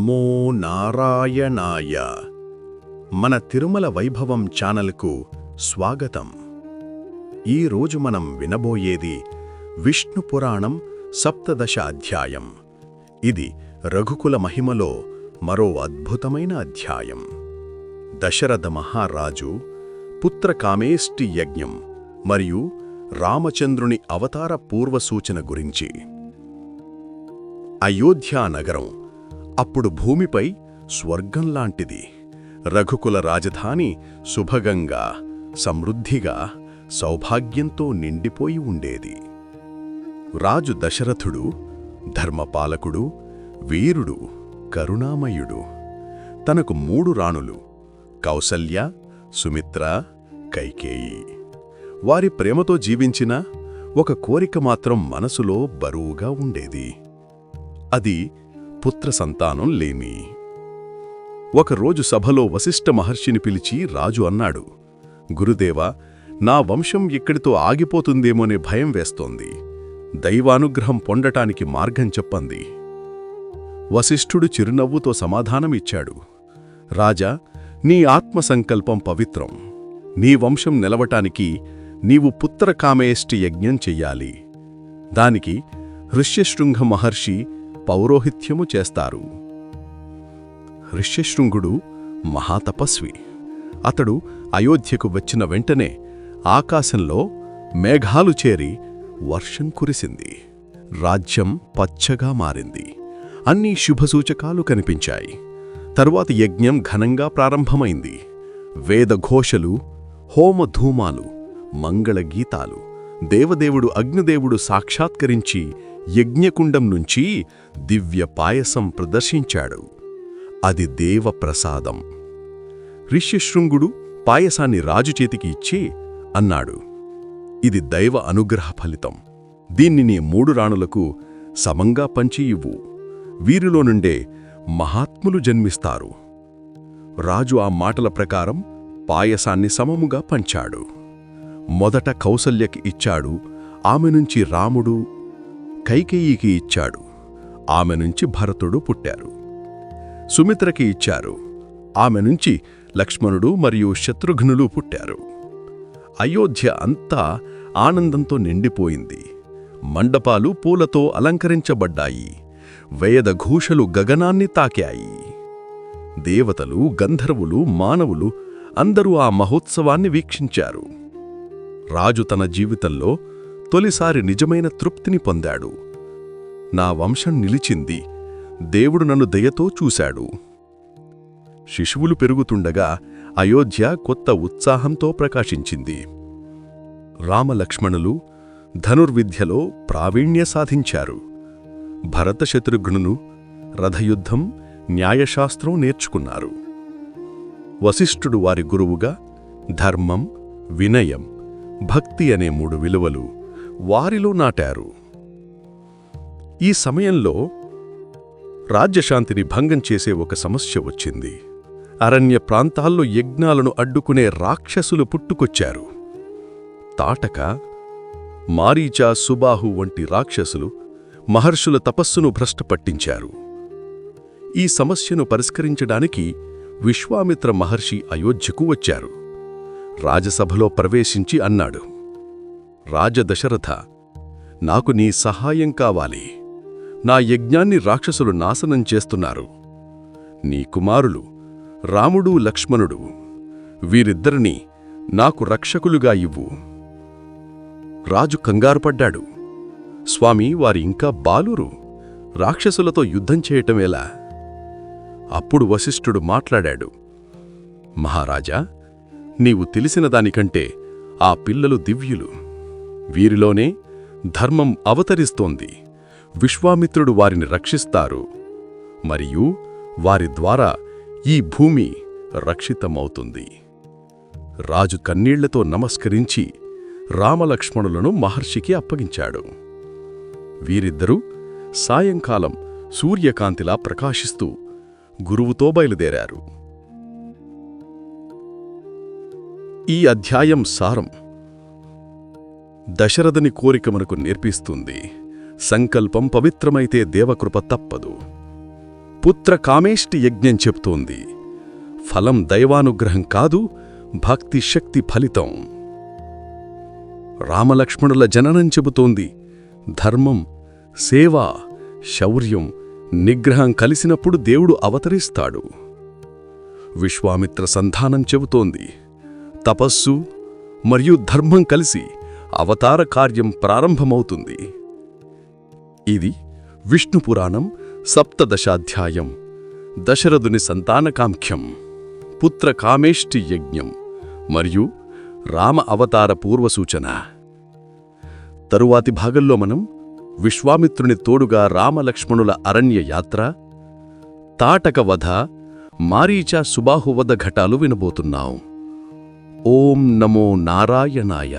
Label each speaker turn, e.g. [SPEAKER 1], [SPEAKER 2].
[SPEAKER 1] నమో నారాయణాయ. మన తిరుమల వైభవం ఛానల్కు స్వాగతం. ఈరోజు మనం వినబోయేది విష్ణు పురాణం సప్తదశ అధ్యాయం. ఇది రఘుకుల మహిమలో మరో అద్భుతమైన అధ్యాయం. దశరథ మహారాజు పుత్రకామేష్టి యజ్ఞం మరియు రామచంద్రుని అవతార పూర్వసూచన గురించి. అయోధ్యా నగరం అప్పుడు భూమిపై స్వర్గంలాంటిది రఘుకుల రాజధాని శుభగంగా సమృద్ధిగా సౌభాగ్యంతో నిండిపోయి ఉండేది. రాజు దశరథుడు ధర్మపాలకుడు వీరుడు కరుణామయుడు. తనకు మూడు రాణులు కౌసల్య సుమిత్ర కైకేయి. వారి ప్రేమతో జీవించిన ఒక కోరిక మాత్రం మనసులో బరువుగా ఉండేది. అది పుత్ర సంతానం లేమి. ఒకరోజు సభలో వశిష్ఠ మహర్షిని పిలిచి రాజు అన్నాడు గురుదేవా నా వంశం ఇక్కడితో ఆగిపోతుందేమోనే భయం వేస్తోంది. దైవానుగ్రహం పొందటానికి మార్గం చెప్పంది. వశిష్ఠుడు చిరునవ్వుతో సమాధానమిచ్చాడు రాజా నీ ఆత్మసంకల్పం పవిత్రం. నీ వంశం నిలవటానికి నీవు పుత్రకామేష్టి యజ్ఞం చెయ్యాలి. దానికి ఋష్యశృంగ మహర్షి పౌరోహిత్యము చేస్తారు. ఋష్యశృంగుడు మహాతపస్వి. అతడు అయోధ్యకు వచ్చిన వెంటనే ఆకాశంలో మేఘాలు చేరి వర్షం కురిసింది. రాజ్యం పచ్చగా మారింది. అన్ని శుభసూచకాలు కనిపించాయి. తరువాత యజ్ఞం ఘనంగా ప్రారంభమైంది. వేదఘోషలు హోమధూమాలు మంగళగీతాలు దేవదేవుడు అగ్నిదేవుడు సాక్షాత్కరించి యజ్ఞకుండం నుంచి దివ్య పాయసం ప్రదర్శించాడు. అది దేవప్రసాదం. ఋష్యశృంగుడు పాయసాన్ని రాజు చేతికి ఇచ్చి అన్నాడు ఇది దైవ అనుగ్రహ ఫలితం. దీన్ని నీ మూడు రాణులకు సమంగా పంచి ఇవ్వు. వీరిలో నుండే మహాత్ములు జన్మిస్తారు. రాజు ఆ మాటల ప్రకారం పాయసాన్ని సమముగా పంచాడు. మొదట కౌసల్యకి ఇచ్చాడు ఆమె నుంచి రాముడు కైకేయికి ఇచ్చాడు. ఆమె నుంచి భరతుడు పుట్టారు. సుమిత్రకి ఇచ్చారు. ఆమె నుంచి లక్ష్మణుడు మరియు శత్రుఘ్నులు పుట్టారు. అయోధ్య అంతా ఆనందంతో నిండిపోయింది. మండపాలు పూలతో అలంకరించబడ్డాయి. వేదఘూషలు గగనాన్ని తాకాయి. దేవతలు గంధర్వులు మానవులు అందరూ ఆ మహోత్సవాన్ని వీక్షించారు. రాజు తన జీవితంలో తొలిసారి నిజమైన తృప్తిని పొందాడు. నా వంశం నిలిచింది. దేవుడు నన్ను దయతో చూశాడు. శిశువులు పెరుగుతుండగా అయోధ్య కొత్త ఉత్సాహంతో ప్రకాశించింది. రామలక్ష్మణులు ధనుర్విద్యలో ప్రావీణ్య సాధించారు. భరతశత్రుఘ్నును రథయుద్ధం న్యాయశాస్త్రం నేర్చుకున్నారు. వశిష్ఠుడు వారి గురువుగా ధర్మం వినయం భక్తి అనే మూడు విలువలు వారిలో నాటారు. ఈ సమయంలో రాజ్యశాంతిని భంగం చేసే ఒక సమస్య వచ్చింది. అరణ్య ప్రాంతాల్లో యజ్ఞాలను అడ్డుకునే రాక్షసులు పుట్టుకొచ్చారు. తాటక మారీచా సుబాహు వంటి రాక్షసులు మహర్షుల తపస్సును భ్రష్టపట్టించారు. ఈ సమస్యను పరిష్కరించడానికి విశ్వామిత్ర మహర్షి అయోధ్యకు వచ్చారు. రాజసభలో ప్రవేశించి అన్నాడు రాజదశరథ నాకు నీ సహాయం కావాలి. నా యజ్ఞాన్ని రాక్షసులు నాశనం చేస్తున్నారు. నీ కుమారులు రాముడు లక్ష్మణుడు వీరిద్దరినీ నాకు రక్షకులుగా ఇవ్వు. రాజు కంగారుపడ్డాడు స్వామి వారి ఇంకా బాలురు. రాక్షసులతో యుద్ధం చేయటమేలా అప్పుడు వశిష్ఠుడు మాట్లాడాడు. మహారాజా నీవు తెలిసిన దానికంటే ఆ పిల్లలు దివ్యులు. వీరిలోనే ధర్మం అవతరిస్తోంది. విశ్వామిత్రుడు వారిని రక్షిస్తారు. మరియు వారి ద్వారా ఈ భూమి రక్షితమవుతుంది. రాజు కన్నీళ్ళతో నమస్కరించి రామలక్ష్మణులను మహర్షికి అప్పగించాడు. వీరిద్దరూ సాయంకాలం సూర్యకాంతిలా ప్రకాశిస్తూ గురువుతో బయలుదేరారు. ఈ అధ్యాయం సారం. దశరథని కోరిక మనకు నేర్పిస్తుంది. సంకల్పం పవిత్రమైతే దేవకృప తప్పదు. పుత్ర కామేష్టి యజ్ఞం చెప్తోంది. ఫలం దైవానుగ్రహం కాదు భక్తి శక్తి ఫలితం. రామలక్ష్మణుల జననం చెబుతోంది. ధర్మం సేవ శౌర్యం నిగ్రహం కలిసినప్పుడు దేవుడు అవతరిస్తాడు. విశ్వామిత్ర సంధానం చెబుతోంది. తపస్సు మరియు ధర్మం కలిసి అవతార కార్యం ప్రారంభమవుతుంది. ఇది విష్ణుపురాణం సప్తదశాధ్యాయం. దశరథుని సంతానకాంఖ్యం. పుత్ర కామేష్టి యజ్ఞం. మరియు రామ అవతార పూర్వసూచన. తరువాతి భాగంలో మనం విశ్వామిత్రుని తోడుగా రామలక్ష్మణుల అరణ్య యాత్ర తాటకవధ మారీచ సుబాహువధ ఘటాలు వినబోతున్నాం. ఓం నమో నారాయణాయ.